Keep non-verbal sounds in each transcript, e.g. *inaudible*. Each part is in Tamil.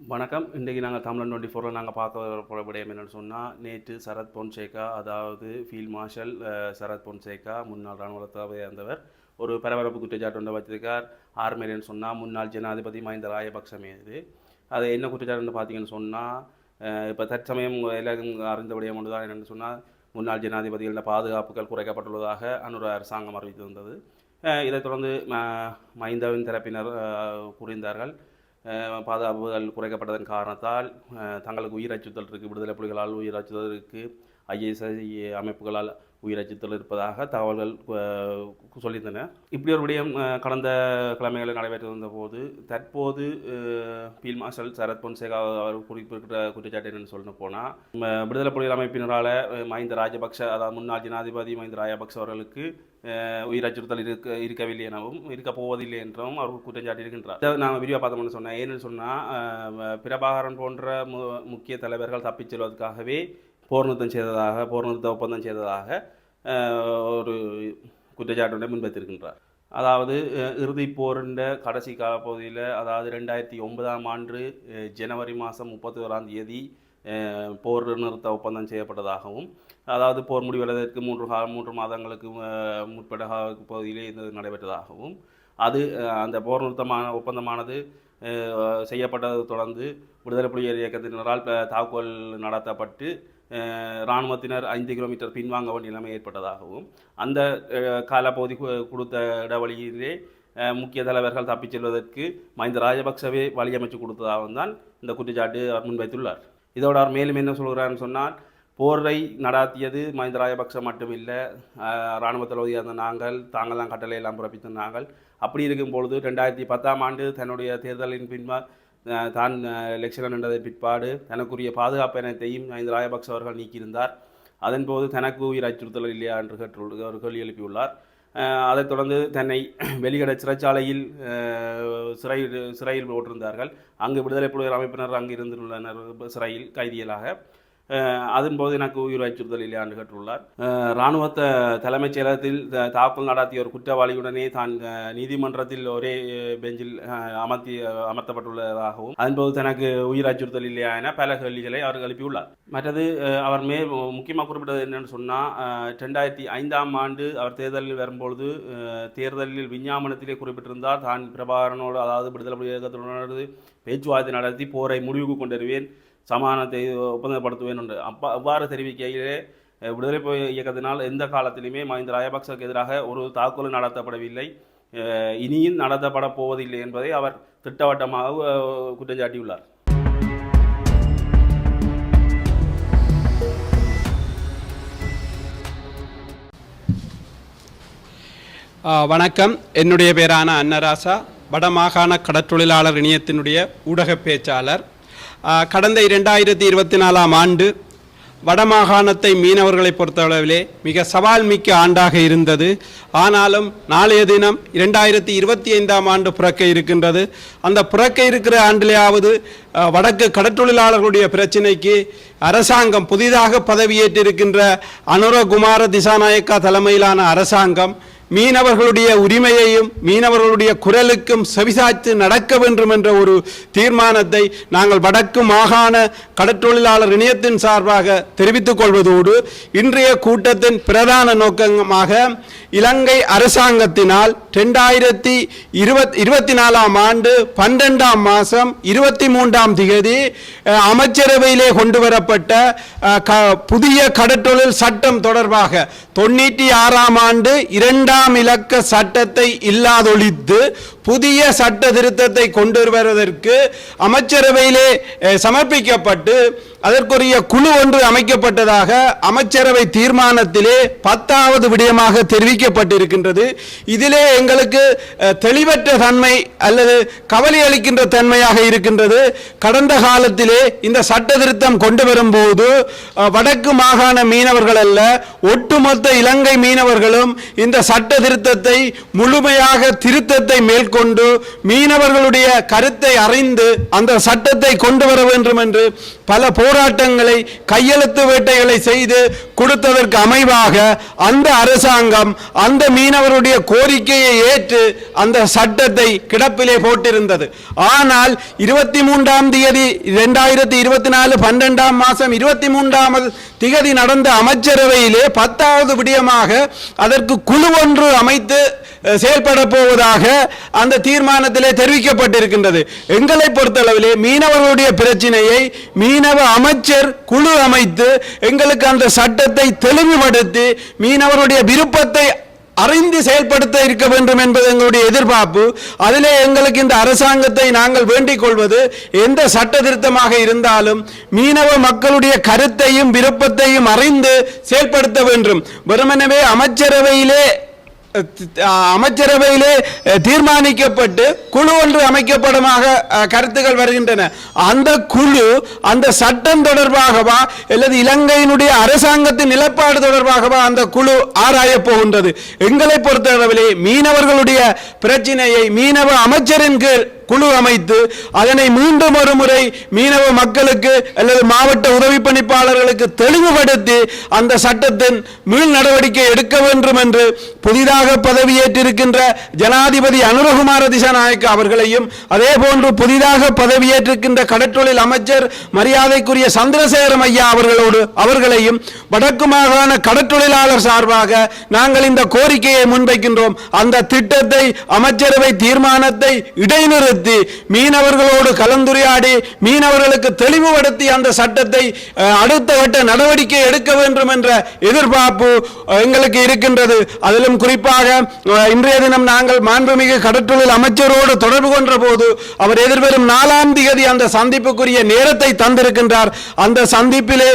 வணக்கம். இன்றைக்கு நாங்கள் தமிழன் டுவெண்ட்டி ஃபோரில் நாங்கள் பார்க்க போகிற விடயம் என்னென்னு சொன்னால் நேற்று சரத் பொன்சேகா அதாவது ஃபீல்ட் மார்ஷல் சரத் பொன்சேகா முன்னாள் இராணுவ தளபதியாக இருந்தவர் ஒரு பரபரப்பு குற்றச்சாட்டு ஒன்றை வச்சிருக்கார். ஆர்மேரியன் சொன்னால் முன்னாள் ஜனாதிபதி மஹிந்த ராயபக்ச மீது அது என்ன குற்றச்சாட்டுன்னு பார்த்தீங்கன்னு சொன்னால் இப்போ தற்சமயம் எல்லாரும் அறிந்த விடயம் ஒன்று தான் என்னென்னு சொன்னால் முன்னாள் ஜனாதிபதிகளின் பாதுகாப்புகள் குறைக்கப்பட்டுள்ளதாக அனுர அரசாங்கம் அறிவித்திருந்தது. அஹ், இதைத் தொடர்ந்து ம- தரப்பினர் கூறியிருந்தார்கள். பாதுகாப்புகள் குறைக்கப்பட்டதன் காரணத்தால் தங்களுக்கு உயிர் அச்சுறுத்தல் இருக்குது விடுதலை புலிகளால் உயிர் அச்சுறுத்தல் இருக்குது ஐஎஸ்ஐ அமைப்புகளால் உயிர் அச்சுறுத்தல் இருப்பதாக தகவல்கள் சொல்லியிருந்தன. இப்படி ஒரு விடயம் கடந்த கிழமைகளில் நடைபெற்றிருந்த போது தற்போது பீல் மார்ஷல் சரத் பொன்சேகா அவர் குறிப்பிட்ட குற்றச்சாட்டு என்னன்னு சொல்ல போனால் விடுதலை புலிகள் அமைப்பினரால் மஹிந்த ராஜபக்ஷ அதாவது முன்னாள் ஜனாதிபதி மஹிந்த ராஜபக்ஷ அவர்களுக்கு உயிர் அச்சுறுத்தல் இருக்க இருக்கவில்லை எனவும் இருக்க போவதில்லை என்றும் அவர் குற்றம் சாட்டியிருக்கின்றார். இதை நாங்கள் விரிவாக பார்த்தோம்னு சொன்னேன். ஏன்னு சொன்னால் பிரபாகரன் போன்ற மு முக்கிய தலைவர்கள் தப்பிச் செல்வதற்காகவே போர் நிறுத்தம் செய்ததாக போர் நிறுத்த ஒப்பந்தம் செய்ததாக ஒரு குற்றச்சாட்டை முன்வைத்திருக்கின்றார். அதாவது இறுதி இறுதிப் கடைசி காலப்பகுதியில் அதாவது ரெண்டாயிரத்தி ஒன்பதாம் ஆண்டு ஜனவரி மாதம் முப்பத்தி ஓராம் தேதி போர் நிறுத்த ஒப்பந்தம் செய்யப்பட்டதாகவும் அதாவது போர் முடிவடைவதற்கு மூன்று கா மூன்று மாதங்களுக்கு முற்பட்ட பகுதியிலே இது நடைபெற்றதாகவும் அது அந்த போர் நிறுத்தமான ஒப்பந்தமானது செய்யப்பட்டதை தொடர்ந்து விடுதலை புலிகள் இயக்கத்தினரால் தாக்குதல் நடத்தப்பட்டு இராணுவத்தினர் ஐந்து கிலோமீட்டர் பின்வாங்க வேண்டிய நிலைமை ஏற்பட்டதாகவும் அந்த காலப்பகுதி கு- கொடுத்த இடைவெளியிலே முக்கிய தலைவர்கள் தப்பிச் செல்வதற்கு மஹிந்த ராஜபக்சவே வழியமைச்சு கொடுத்ததாகவும் தான் இந்த குற்றச்சாட்டு அவர் முன்வைத்துள்ளார். இதோட அவர் மேலும் என்ன சொல்கிறார்னு சொன்னால் போரை நடாத்தியது மஹிந்த ராஜபக்ச மட்டுமில்லை இராணுவ தளபதியாக இருந்த நாங்கள் தாங்கள் தான் கட்டளை எல்லாம் பிறப்பித்த நாங்கள். அப்படி இருக்கும் பொழுது ரெண்டாயிரத்தி பத்தாம் ஆண்டு தன்னுடைய தேர்தலின் பின்பா தான் எலெக்ஷன் என்றதை பிற்பாடு தனக்குரிய பாதுகாப்பு இனத்தையும் மஹிந்த ராஜபக்ச அவர்கள் நீக்கியிருந்தார். அதன்போது தனக்கு உயிர் அச்சுறுத்தல் இல்லையா என்று கேட்டு ஒரு கேள்வி எழுப்பியுள்ளார். அதைத் தொடர்ந்து தன்னை *clears throat* வெளியிட சிறைச்சாலையில் சிறை சிறையில் போட்டிருந்தார்கள் அங்கு விடுதலை புலிகள் அமைப்பினர் அங்கு இருந்துள்ளனர் சிறையில் கைதிகளாக. அதன்போது எனக்கு உயிர் அச்சுறுத்தல் இல்லையான்னு கேட்டுள்ளார். இராணுவத்தை தலைமைச் செயலகத்தில் த- தாக்குதல் நடாத்திய ஒரு குற்றவாளியுடனே தான் நீதிமன்றத்தில் ஒரே பெஞ்சில் அமர்த்தி அமர்த்தப்பட்டுள்ளதாகவும் அதன்போது தனக்கு உயிர் அச்சுறுத்தல் இல்லையா என பல கேள்விகளை அவர் எழுப்பியுள்ளார். மற்றது அவர் மே முக்கியமாக குறிப்பிட்டது என்னன்னு சொன்னால் ரெண்டாயிரத்தி ஐந்தாம் ஆண்டு அவர் தேர்தலில் வரும்பொழுது தேர்தலில் விஞ்ஞாபனத்திலே குறிப்பிட்டிருந்தார். தான் பிரபாகரனோடு அதாவது விடுதலை புலி இயக்கத்துடனது பேச்சுவார்த்தை நடத்தி போரை முடிவுக்கு கொண்டு வருவேன் சமானத்தை ஒப்பந்தப்படுத்துவேன் என்று அப்பா அவ்வாறு தெரிவிக்கையிலே விடுதலை இயக்கத்தினால் எந்த காலத்திலுமே மஹிந்த ராஜபக்சவுக்கு எதிராக ஒரு தாக்குதல் நடத்தப்படவில்லை. இனியும் நடத்தப்பட போவதில்லை என்பதை அவர் திட்டவட்டமாக குற்றம் சாட்டியுள்ளார் வணக்கம். என்னுடைய பேரான அன்னராசா வடமாகாண கடற்றொழிலாளர் இணையத்தினுடைய ஊடக பேச்சாளர். கடந்த இரண்டாயிரத்தி இருபத்தி நாலாம் ஆண்டு வடமாகாணத்தை மீனவர்களை பொறுத்தளவிலே மிக சவால் மிக்க ஆண்டாக இருந்தது. ஆனாலும் நாளைய தினம் இரண்டாயிரத்தி இருபத்தி ஐந்தாம் ஆண்டு பிறக்க இருக்கின்றது. அந்த பிறக்க இருக்கிற ஆண்டிலேயாவது வடக்கு கடற்றொழிலாளர்களுடைய பிரச்சினைக்கு அரசாங்கம் புதிதாக பதவியேற்றிருக்கின்ற அனுரகுமார திசாநாயக்கா தலைமையிலான அரசாங்கம் மீனவர்களுடைய உரிமையையும் மீனவர்களுடைய குரலுக்கும் செவிசாய்த்து நடக்க வேண்டும் என்ற ஒரு தீர்மானத்தை நாங்கள் வடக்கு மாகாண கடற்றொழிலாளர் இணையத்தின் சார்பாக தெரிவித்துக் கொள்வதோடு இன்றைய கூட்டத்தின் பிரதான நோக்கமாக இலங்கை அரசாங்கத்தினால் ரெண்டாயிரத்தி இருபத் இருபத்தி நாலாம் ஆண்டு பன்னெண்டாம் மாதம் இருபத்தி மூன்றாம் திகதி அமைச்சரவையிலே கொண்டு வரப்பட்ட க- புதிய கடற்றொழில் சட்டம் தொடர்பாக தொண்ணூற்றி ஆறாம் ஆண்டு இரண்டாம் இலக்க சட்டத்தை இல்லாதொழித்து புதிய சட்ட திருத்தத்தை கொண்டு வருவதற்கு அமைச்சரவையிலே சமர்ப்பிக்கப்பட்டு அதற்குரிய குழு ஒன்று அமைக்கப்பட்டதாக அமைச்சரவை தீர்மானத்திலே பத்தாவது விடயமாக தெரிவிக்கப்பட்டிருக்கின்றது. இதிலே எங்களுக்கு தெளிவற்ற தன்மை அல்லது கவலை அளிக்கின்ற தன்மையாக இருக்கின்றது. கடந்த காலத்திலே இந்த சட்ட திருத்தம் கொண்டு வரும்போது வடக்கு மாகாண மீனவர்கள் அல்ல ஒட்டுமொத்த இலங்கை மீனவர்களும் இந்த சட்ட திருத்தத்தை முழுமையாக திருத்தத்தை மேற்கொண்டு மேற்கொண்டு மீனவர்களுடைய கருத்தை அறிந்து அந்த சட்டத்தை கொண்டு வர வேண்டும் என்று பல போராட்டங்களை கையெழுத்து வேட்டைகளை செய்து கொடுத்ததற்கு அமைவாக அந்த அரசாங்கம் அந்த மீனவருடைய கோரிக்கையை ஏற்று அந்த சட்டத்தை கிடப்பிலே போட்டிருந்தது. ஆனால் இருபத்தி மூன்றாம் தேதி இரண்டாயிரத்தி இருபத்தி நாலு பன்னெண்டாம் மாதம் இருபத்தி மூன்றாம் திகதி நடந்த அமைச்சரவையிலே பத்தாவது விடயமாக அதற்கு குழு ஒன்று அமைத்து செயல்பட போவதாக அந்த தீர்மானத்திலே தெரிவிக்கப்பட்டிருக்கின்றது. எங்களை பொறுத்தளவிலே மீனவர்களுடைய பிரச்சனையை மீனவ அமைச்சர் குழு அமைத்து எங்களுக்கு அந்த சட்டத்தை தெளிவுபடுத்தி மீனவருடைய விருப்பத்தை அறிந்து செயல்படுத்த இருக்க வேண்டும் என்பது எங்களுடைய எதிர்பார்ப்பு. அதிலே எங்களுக்கு இந்த அரசாங்கத்தை நாங்கள் வேண்டிக் கொள்வது எந்த சட்ட திருத்தமாக இருந்தாலும் மீனவ மக்களுடைய கருத்தையும் விருப்பத்தையும் அறிந்து செயல்படுத்த வேண்டும். வெறுமனவே அமைச்சரவையிலே அமைச்சரவையிலே தீர்மானிக்கப்பட்டு குழு ஒன்று அமைக்கப்படமாக கருத்துக்கள் வருகின்றன. அந்த குழு அந்த சட்டம் தொடர்பாகவா அல்லது இலங்கையினுடைய அரசாங்கத்தின் நிலப்பாடு தொடர்பாகவா அந்த குழு ஆராயப் போகின்றது? எங்களை பொறுத்தளவிலே மீனவர்களுடைய பிரச்சினையை மீனவ அமைச்சரின் கீழ் குழு அமைத்து அதனை மீண்டும் ஒரு முறை மீனவ மக்களுக்கு அல்லது மாவட்ட உதவி பணிப்பாளர்களுக்கு தெளிவுபடுத்தி அந்த சட்டத்தின் மீள் நடவடிக்கை எடுக்க வேண்டும் என்று புதிதாக பதவியேற்றிருக்கின்ற ஜனாதிபதி அனுரகுமார திசாநாயக்க அவர்களையும் அதே போன்று புதிதாக பதவியேற்றிருக்கின்ற கடற்றொழில் அமைச்சர் மரியாதைக்குரிய சந்திரசேகரம் ஐயா அவர்களோடு அவர்களையும் வடக்கு மாகாண கடற்றொழிலாளர் சார்பாக நாங்கள் இந்த கோரிக்கையை முன்வைக்கின்றோம். அந்த திட்டத்தை அமைச்சரவை தீர்மானத்தை இடைநிறுத்தி மீனவர்களோடு கலந்துரையாடி மீனவர்களுக்கு தெளிவுபடுத்தி அந்த சட்டத்தை அடுத்த கட்ட நடவடிக்கை எடுக்க வேண்டும் என்ற எதிர்பார்ப்பு எங்களுக்கு இருக்கின்றது. அதிலும் குறிப்பாக இன்றைய தினம் நாங்கள் மாண்புமிகு கடற்றொழில் அமைச்சரோடு தொடர்பு கொண்ட போது அவர் எதிர்வரும் நாலாம் திகதி அந்த சந்திப்புக்குரிய நேரத்தை தந்திருக்கின்றார். அந்த சந்திப்பிலே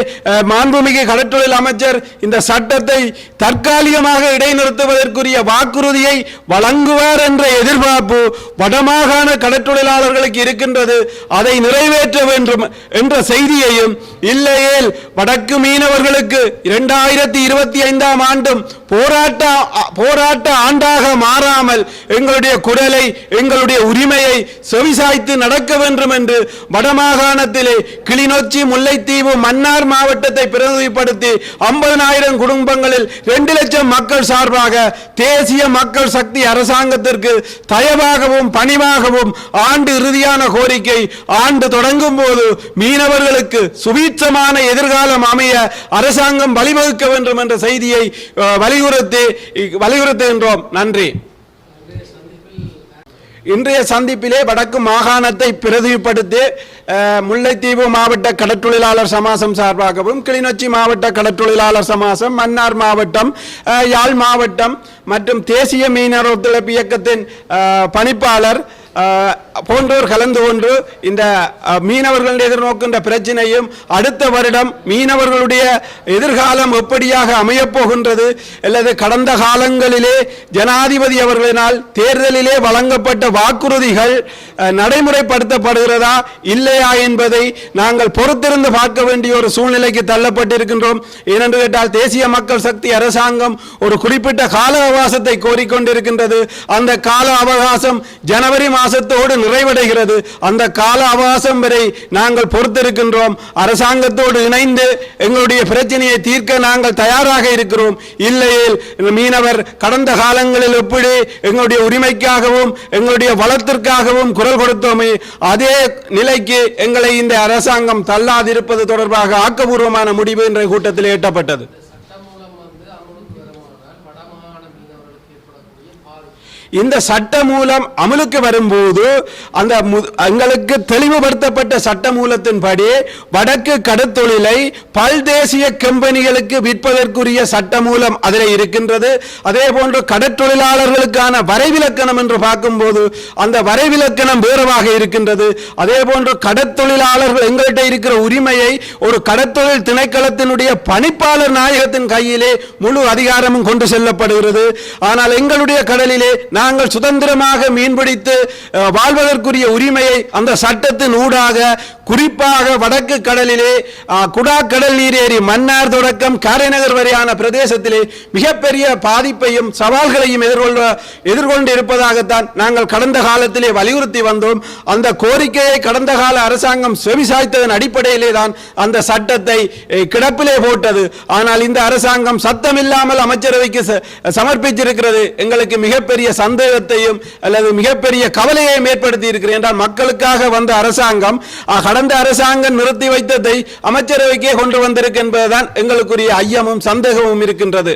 மாண்புமிகு கடற்றொழில் அமைச்சர் இந்த சட்டத்தை தற்காலிகமாக இடைநிறுத்துவதற்குரிய வாக்குறுதியை வழங்குவார் என்ற எதிர்பார்ப்பு வடமாகாண கடற்றொழிலாளர்களுக்கு இருக்கின்றது அதை நிறைவேற்ற வேண்டும் என்ற செய்தியையும் இல்லையேல் வடக்கு மீனவர்களுக்கு இரண்டாயிரத்தி இருபத்தி ஐந்தாம் ஆண்டும் போராட்ட போராட்ட ஆண்டாக மாறாமல் எங்களுடைய குரலை எங்களுடைய உரிமையை செவிசாய்த்து நடக்க வேண்டும் என்று வடமாகாணத்திலே கிளிநொச்சி முல்லைத்தீவு மன்னார் மாவட்டத்தை பிரதிநிதிப்படுத்தி ஐம்பதனாயிரம் குடும்பங்களில் ரெண்டு லட்சம் மக்கள் சார்பாக தேசிய மக்கள் சக்தி அரசாங்கத்திற்கு தயவாகவும் பணிவாகவும் ஆண்டு இறுதியான கோரிக்கை ஆண்டு தொடங்கும் போது மீனவர்களுக்கு சுபீட்சமான எதிர்காலம் அமைய அரசாங்கம் வழிவகுக்க வேண்டும் என்ற செய்தியை வலியுறுத்தி வலியுறுத்துகின்றோம். நன்றி. இன்றைய சந்திப்பிலே வடக்கு மாகாணத்தை பிரதிபடுத்தி அஹ், முல்லைத்தீவு மாவட்ட கடற்றொழிலாளர் சமாசம் சார்பாகவும் கிளிநொச்சி மாவட்ட கடற்றொழிலாளர் சமாசம் மன்னார் மாவட்டம் அஹ், யாழ் மாவட்டம் மற்றும் தேசிய மீனவர் ஒத்துழைப்பு இயக்கத்தின் பணிப்பாளர் போன்றோர் கலந்து கொண்டு இந்த மீனவர்கள் எதிர்நோக்கின்ற பிரச்சனையும் அடுத்த வருடம் மீனவர்களுடைய எதிர்காலம் எப்படியாக அமையப்போகின்றது அல்லது கடந்த காலங்களிலே ஜனாதிபதி அவர்களினால் தேர்தலிலே வழங்கப்பட்ட வாக்குறுதிகள் நடைமுறைப்படுத்தப்படுகிறதா இல்லையா என்பதை நாங்கள் பொறுத்திருந்து பார்க்க வேண்டிய ஒரு சூழ்நிலைக்கு தள்ளப்பட்டிருக்கின்றோம். ஏனென்று கேட்டால் தேசிய மக்கள் சக்தி அரசாங்கம் ஒரு குறிப்பிட்ட கால அவகாசத்தை கோரிக்கொண்டிருக்கின்றது. அந்த கால அவகாசம் ஜனவரி அவகாசத்தோடு நிறைவடைகிறது. அந்த கால அவகாசம் வரை நாங்கள் பொறுத்திருக்கின்றோம். அரசாங்கத்தோடு இணைந்து எங்களுடைய பிரச்சனையை தீர்க்க நாங்கள் தயாராக இருக்கிறோம். இல்லையேல் மீனவர் கடந்த காலங்களில் எப்படி எங்களுடைய உரிமைக்காகவும் எங்களுடைய வளத்திற்காகவும் குரல் கொடுத்தோமே அதே நிலைக்கு எங்களை இந்த அரசாங்கம் தள்ளாதிருப்பது தொடர்பாக ஆக்கபூர்வமான முடிவு இன்றைய கூட்டத்தில் எட்டப்பட்டது சட்டமூலம் வந்து அமலுக்கு வருமானால் வடமாகாண மீனவர்களுக்கு ஏற்படக்கூடிய பாதிப்பு இந்த சட்ட மூலம் அமலுக்கு வரும்போது அந்த எங்களுக்கு தெளிவுபடுத்தப்பட்ட சட்ட மூலத்தின்படி வடக்கு கடத்தொழிலை பல்தேசிய கம்பெனிகளுக்கு விற்பதற்குரிய சட்ட மூலம் அதில் இருக்கின்றது. அதே போன்று கடற்தொழிலாளர்களுக்கான வரைவிலக்கணம் என்று பார்க்கும்போது அந்த வரைவிலக்கணம் வேறுவாக இருக்கின்றது. அதே போன்று கடற்தொழிலாளர்கள் எங்கள்கிட்ட இருக்கிற உரிமையை ஒரு கடற்தொழில் திணைக்களத்தினுடைய பணிப்பாளர் நாயகத்தின் கையிலே முழு அதிகாரமும் கொண்டு செல்லப்படுகிறது. ஆனால் எங்களுடைய கடலிலே நாங்கள் சுதந்திரமாக மீன்பிடித்து வாழ்வதற்குரிய உரிமையை அந்த சட்டத்தின் ஊடாக குறிப்பாக வடக்கு கடலிலே குடா கடல் நீரேறி மன்னார் தொடக்கம் காரைநகர் வரையான பிரதேசத்திலே மிகப்பெரிய பாதிப்பையும் சவால்களையும் எதிர்கொள்ள எதிர்கொண்டு இருப்பதாகத்தான் நாங்கள் கடந்த காலத்திலே வலியுறுத்தி வந்தோம். அந்த கோரிக்கையை கடந்த கால அரசாங்கம் செவிசாய்த்ததன் அடிப்படையிலே தான் அந்த சட்டத்தை கிடப்பிலே போட்டது. ஆனால் இந்த அரசாங்கம் சத்தமில்லாமல் அமைச்சரவைக்கு ச- சமர்ப்பிச்சிருக்கிறது எங்களுக்கு மிகப்பெரிய சந்தேகத்தையும் அல்லது மிகப்பெரிய கவலையையும் ஏற்படுத்தி இருக்கிறேன் என்றால் மக்களுக்காக வந்த அரசாங்கம் அஹ், கடந்த அரசாங்கம் நிறுத்தி வைத்ததை அமைச்சரவைக்கே கொண்டு வந்திருக்கு என்பதுதான் எங்களுக்குரிய ஐயமும் சந்தேகமும் இருக்கின்றது.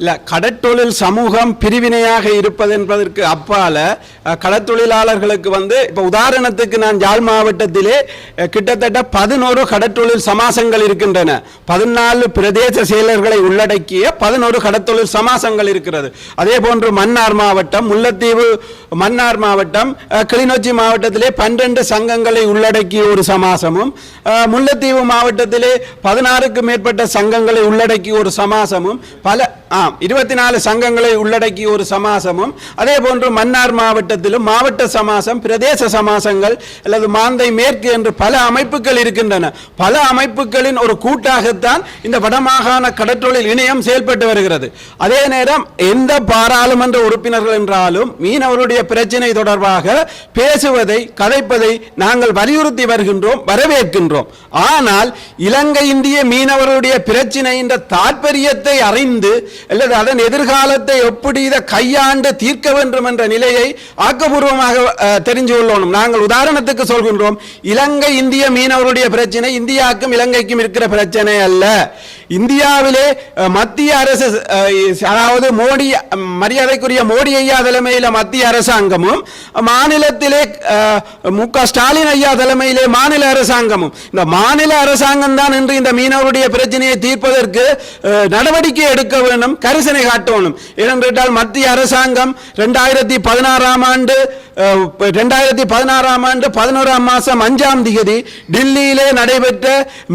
இல்லை கடற்றொழில் சமூகம் பிரிவினையாக இருப்பது என்பதற்கு அப்பால கடற்தொழிலாளர்களுக்கு வந்து இப்போ உதாரணத்துக்கு நான் யாழ் மாவட்டத்திலே கிட்டத்தட்ட பதினோரு கடற்றொழில் சமாசங்கள் இருக்கின்றன. பதினாலு பிரதேச செயலர்களை உள்ளடக்கிய பதினோரு கடற்தொழில் சமாசங்கள் இருக்கிறது. அதே போன்று மன்னார் மாவட்டம் முல்லைத்தீவு மன்னார் மாவட்டம் கிளிநொச்சி மாவட்டத்திலே பன்னிரண்டு சங்கங்களை உள்ளடக்கிய ஒரு சமாசமும் முல்லைத்தீவு மாவட்டத்திலே பதினாறுக்கு மேற்பட்ட சங்கங்களை உள்ளடக்கிய ஒரு சமாசமும் பல ஆம் இருபத்தி நாலு சங்கங்களை உள்ளடக்கிய ஒரு சமாசமும் அதே போன்று மன்னார் மாவட்டத்திலும் மாவட்ட சமாசம் பிரதேச சமாசங்கள் அல்லது மாந்தை மேற்கு என்று பல அமைப்புகள் இருக்கின்றன. பல அமைப்புகளின் ஒரு கூட்டாகத்தான் இந்த வடமாகாண கடற்றொழில் இணையம் செயல்பட்டு வருகிறது. அதே நேரம் எந்த பாராளுமன்ற உறுப்பினர்கள் என்றாலும் மீனவருடைய பிரச்சனை தொடர்பாக பேசுவதை கதைப்பதை நாங்கள் வலியுறுத்தி வருகின்றோம் வரவேற்கின்றோம். ஆனால் இலங்கை இந்திய மீனவருடைய பிரச்சினை என்ற தாற்பயத்தை அறிந்து அல்லது அதன் எதிர்காலத்தை எப்படி இதை கையாண்டு தீர்க்க வேண்டும் என்ற நிலையை ஆக்கப்பூர்வமாக தெரிஞ்சு கொள்ளணும். நாங்கள் உதாரணத்துக்கு சொல்கின்றோம் இலங்கை இந்திய மீனவருடைய பிரச்சனை இந்தியாவுக்கும் இலங்கைக்கும் இருக்கிற பிரச்சனை அல்ல. இந்தியாவிலே மத்திய அரசு அதாவது மோடி மரியாதைக்குரிய மோடி ஐயா தலைமையில மத்திய அரசாங்கமும் மாநிலத்திலே மு க ஸ்டாலின் ஐயா தலைமையிலே மாநில அரசாங்கமும். இந்த மாநில அரசாங்கம் தான் இன்று இந்த மீனவருடைய பிரச்சனையை தீர்ப்பதற்கு நடவடிக்கை எடுக்க வேண்டும் கரிசனை காட்டணும். ஏனென்றால் மத்திய அரசாங்கம் ரெண்டாயிரத்தி பதினாறாம் ஆண்டு ரெண்டாயிரத்தி பதினாறாம் ஆண்டு பதினோராம் மாதம் அஞ்சாம் திகதி டில்லியிலே நடைபெற்ற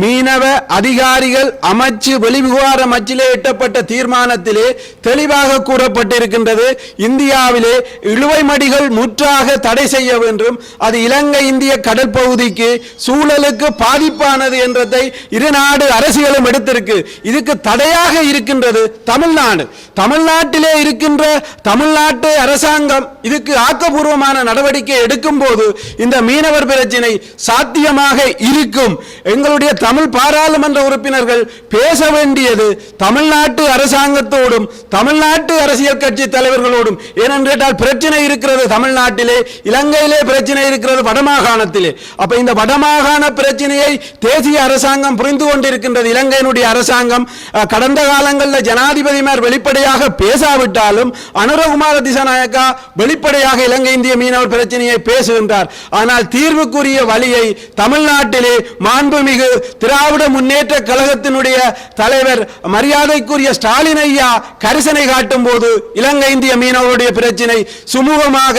மீனவ அதிகாரிகள் அமைச்சு வெளிவிவகார அமைச்சிலே எட்டப்பட்ட தீர்மானத்திலே தெளிவாக கூறப்பட்டிருக்கின்றது. இந்தியாவிலே இழுவை மடிகள் முற்றாக தடை செய்ய வேண்டும். அது இலங்கை இந்திய கடற்பகுதிக்கு சூழலுக்கு பாதிப்பானது என்றதை இரு நாடு அரசியலும் எடுத்திருக்கு. இதுக்கு தடையாக இருக்கின்றது தமிழ் தமிழ்நாடு. தமிழ்நாட்டிலே இருக்கின்ற தமிழ்நாட்டு அரசாங்கம் இதுக்கு ஆக்கப்பூர்வமான நடவடிக்கை எடுக்கும் போது இந்த மீனவர் பிரச்சினை சாத்தியமாக இருக்கும். எங்களுடைய தமிழ் பாராளுமன்ற உறுப்பினர்கள் பேச வேண்டியது தமிழ்நாட்டு அரசாங்கத்தோடும் தமிழ்நாட்டு அரசியல் கட்சி தலைவர்களோடும். ஏனென்று கேட்டால் பிரச்சனை இருக்கிறது தமிழ்நாட்டிலே இலங்கையிலே பிரச்சனை இருக்கிறது வடமாகாணத்திலே. அப்ப இந்த வடமாகாண பிரச்சனையை தேசிய அரசாங்கம் புரிந்து கொண்டிருக்கின்றது இலங்கையினுடைய அரசாங்கம். கடந்த காலங்களில் ஜனாதிபதி ஜனாதிபதிமார் வெளிப்படையாக பேசாவிட்டாலும் அனுரகுமார திசாநாயக்கா வெளிப்படையாக இலங்கை இந்திய மீனவர் பிரச்சனையை பேசுகின்றார். ஆனால் தீர்வுக்குரிய வழியை தமிழ்நாட்டிலே மாண்புமிகு திராவிட முன்னேற்ற கழகத்தினுடைய தலைவர் மரியாதைக்குரிய ஸ்டாலின் ஐயா கரிசனை காட்டும் போது இலங்கை இந்திய மீனவருடைய பிரச்சனை சுமூகமாக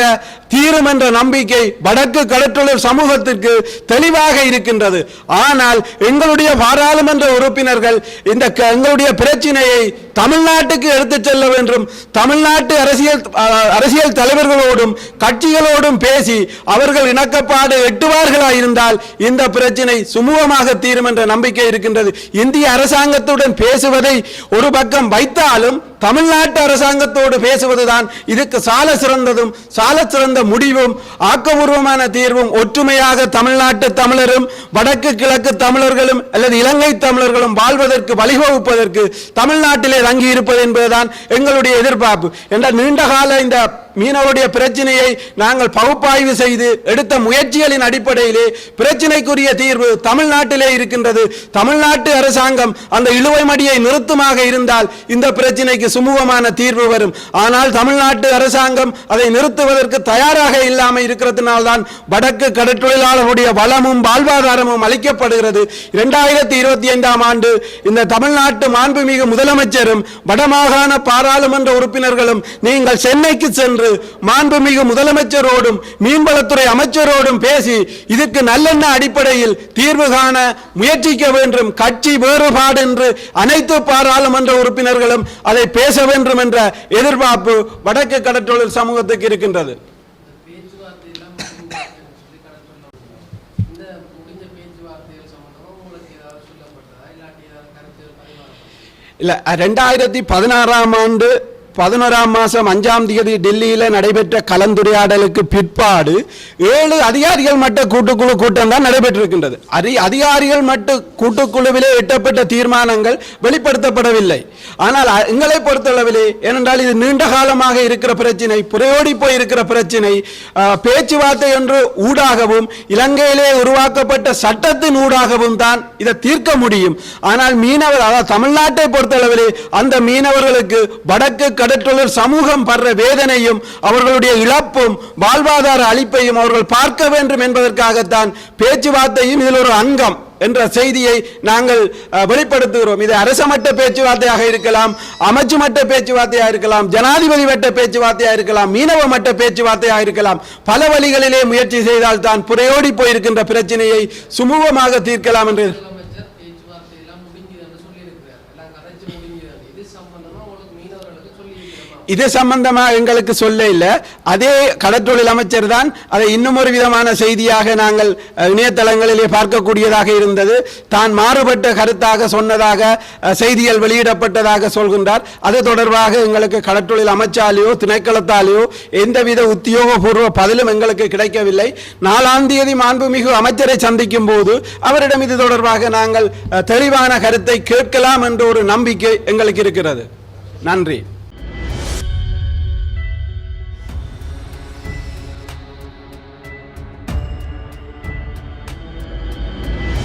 தீரும் என்ற நம்பிக்கை வடக்கு கடற்றொழில் சமூகத்திற்கு தெளிவாக இருக்கின்றது. ஆனால் எங்களுடைய பாராளுமன்ற உறுப்பினர்கள் இந்த க- எங்களுடைய பிரச்சனையை தமிழ்நாட்டுக்கு எடுத்துச் செல்ல வேண்டும். தமிழ்நாட்டு அரசியல் அரசியல் தலைவர்களோடும் கட்சிகளோடும் பேசி அவர்கள் இணக்கப்பாடு எட்டுவார்களா இருந்தால் இந்த பிரச்சனை சுமூகமாக தீரும் என்ற நம்பிக்கை இருக்கின்றது. இந்திய அரசாங்கத்துடன் பேசுவதை ஒரு பக்கம் வைத்தாலும் தமிழ்நாட்டு அரசாங்கத்தோடு பேசுவதுதான் இதுக்கு சால சிறந்ததும் சால சிறந்த முடிவும் ஆக்கபூர்வமான தீர்வும் ஒற்றுமையாக தமிழ்நாட்டு தமிழரும் வடக்கு கிழக்கு தமிழர்களும் அல்லது இலங்கை தமிழர்களும் வாழ்வதற்கு வழிவகுப்பதற்கு தமிழ்நாட்டிலே தங்கி இருப்பது என்பதுதான் எங்களுடைய எதிர்பார்ப்பு. என்ற நீண்ட கால இந்த மீனவருடைய பிரச்சனையை நாங்கள் பகுப்பாய்வு செய்து எடுத்த முயற்சிகளின் அடிப்படையிலே பிரச்சனைக்குரிய தீர்வு தமிழ்நாட்டிலே இருக்கின்றது. தமிழ்நாட்டு அரசாங்கம் அந்த இழுவை மடியை நிறுத்தமாக இருந்தால் இந்த பிரச்சனைக்கு சுமூகமான தீர்வு வரும். ஆனால் தமிழ்நாட்டு அரசாங்கம் அதை நிறுத்துவதற்கு தயாராக இல்லாமல் இருக்கிறதுனால்தான் வடக்கு கடற்றொழிலாளர்களுடைய வளமும் வாழ்வாதாரமும் அளிக்கப்படுகிறது. இரண்டாயிரத்தி இருபத்தி ஐந்தாம் ஆண்டு இந்த தமிழ்நாட்டு மாண்புமிகு முதலமைச்சரும் வடமாகாண பாராளுமன்ற உறுப்பினர்களும் நீங்கள் சென்னைக்கு சென்று மாண்புமிகு முதலமைச்சரோடும் மீன்வளத்துறை அமைச்சரோடும் பேசி இதுக்கு நல்லெண்ண அடிப்படையில் தீர்வு காண முயற்சிக்க வேண்டும். கட்சி வேறுபாடு என்று அனைத்து பாராளுமன்ற உறுப்பினர்களும் அதை பேச வேண்டும் என்ற எதிர்பார்ப்பு வடக்கு கடற்றொழில் சமூகத்துக்கு இருக்கின்றது. இல்ல ரெண்டாயிரத்தி பதினாறாம் ஆண்டு பதினோராம் மாதம் அஞ்சாம் தேதி டெல்லியில் நடைபெற்ற கலந்துரையாடலுக்கு பிற்பாடு ஏழு அதிகாரிகள் மட்ட கூட்டுக்குழு கூட்டம் தான் நடைபெற்றிருக்கின்றது. அதி அதிகாரிகள் மட்ட கூட்டுக்குழுவிலே எட்டப்பட்ட தீர்மானங்கள் வெளிப்படுத்தப்படவில்லை. ஆனால் எங்களை பொறுத்தளவிலே ஏனென்றால் இது நீண்ட காலமாக இருக்கிற பிரச்சினை புறையோடி போய் இருக்கிற பிரச்சினை பேச்சுவார்த்தை என்று ஊடாகவும் இலங்கையிலே உருவாக்கப்பட்ட சட்டத்தின் ஊடாகவும் தான் இதை தீர்க்க முடியும். ஆனால் மீனவர் அதாவது தமிழ்நாட்டை பொறுத்தளவிலே அந்த மீனவர்களுக்கு வடக்கு கடற்றொழில் சமூகம் படுற வேதனையும் அவர்களுடைய இழப்பும் வாழ்வாதார அளிப்பையும் அவர்கள் பார்க்க வேண்டும் என்பதற்காகத்தான் பேச்சுவார்த்தையும் இதில் ஒரு அங்கம் என்ற செய்தியை நாங்கள் வெளிப்படுத்துகிறோம். இது அரச மட்ட பேச்சுவார்த்தையாக இருக்கலாம் அமைச்சு மட்ட பேச்சுவார்த்தையாக இருக்கலாம் ஜனாதிபதி மட்ட பேச்சுவார்த்தையாக இருக்கலாம் மீனவ மட்ட பேச்சுவார்த்தையாக இருக்கலாம். பல வழிகளிலே முயற்சி செய்தால் தான் புறையோடி போயிருக்கின்ற பிரச்சனையை சுமூகமாக தீர்க்கலாம் என்று இது சம்பந்தமாக எங்களுக்கு சொல்ல இல்லை. அதே கடற்றொழில் அமைச்சர் தான் அதை இன்னும் ஒரு விதமான செய்தியாக நாங்கள் இணையதளங்களிலே பார்க்கக்கூடியதாக இருந்தது. தான் மாறுபட்ட கருத்தாக சொன்னதாக செய்திகள் வெளியிடப்பட்டதாக சொல்கின்றார். அது தொடர்பாக எங்களுக்கு கடற்றொழில் அமைச்சாலேயோ திணைக்களத்தாலேயோ எந்தவித உத்தியோகபூர்வ பதிலும் எங்களுக்கு கிடைக்கவில்லை. நாலாம் தேதி மாண்புமிகு அமைச்சரை சந்திக்கும் போது அவரிடம் இது தொடர்பாக நாங்கள் தெளிவான கருத்தை கேட்கலாம் என்ற ஒரு நம்பிக்கை எங்களுக்கு இருக்கிறது. நன்றி.